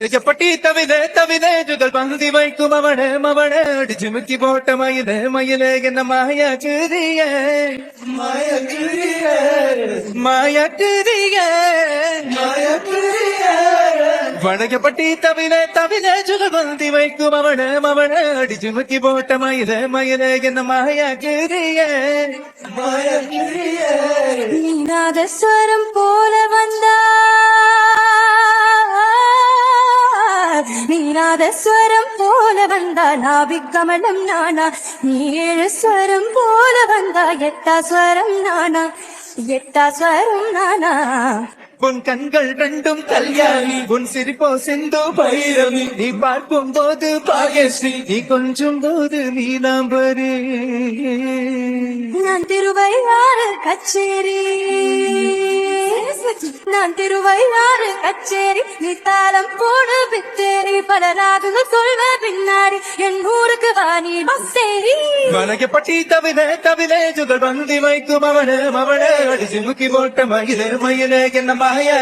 பட்டி தவித தவித ஜுகல் பகுதி வைக்கும் அவன மவன அடிச்சுமுக்கி போட்ட மயில மயில என்ன மாயாக்குறிய மாயாக்குறிய மாயாக்குறிய மாயாக்குறிய வணக்கப்பட்டி தவிர தவிர ஜுகல் பகுதி வைக்கும் அவன மவன அடிச்சுமுக்கி போட்ட மயில மயில என்ன மாயாக்குறிய மாயாக்குறிய நீநாதஸ்வரம் போல வந்தார் நீநாதஸ்வரம் போல வந்தா நாபிக் கமலம் நானா? நீ ஏழு ஸ்வரம் போல வந்தா எட்டா ஸ்வரம் நானா? எட்டா ஸ்வரம் நானா? உன் கண்கள் ரெண்டும் கல்யாணி உன் சிரிப்போ சிந்து பைரவி. நீ பார்க்கும் போது பாகஸ்ரீ நீ கொஞ்சம் போது நீலாம்பரி நான் திருவையாறு கச்சேரி. நான் திருவையாறு கச்சேரி நீ தாளம் போடு பித்தேரி பல ராகுகள் சொல்வ பின்னாடி என் ஊருக்கு வாணி பஸ்தேரி வணக்கப்பட்டி தவிர தவிர ஜுகல் பந்தி வைக்கும் அவன மவன அடிச்சு முக்கி போட்ட மயிலே மயிலே என்ன மாயா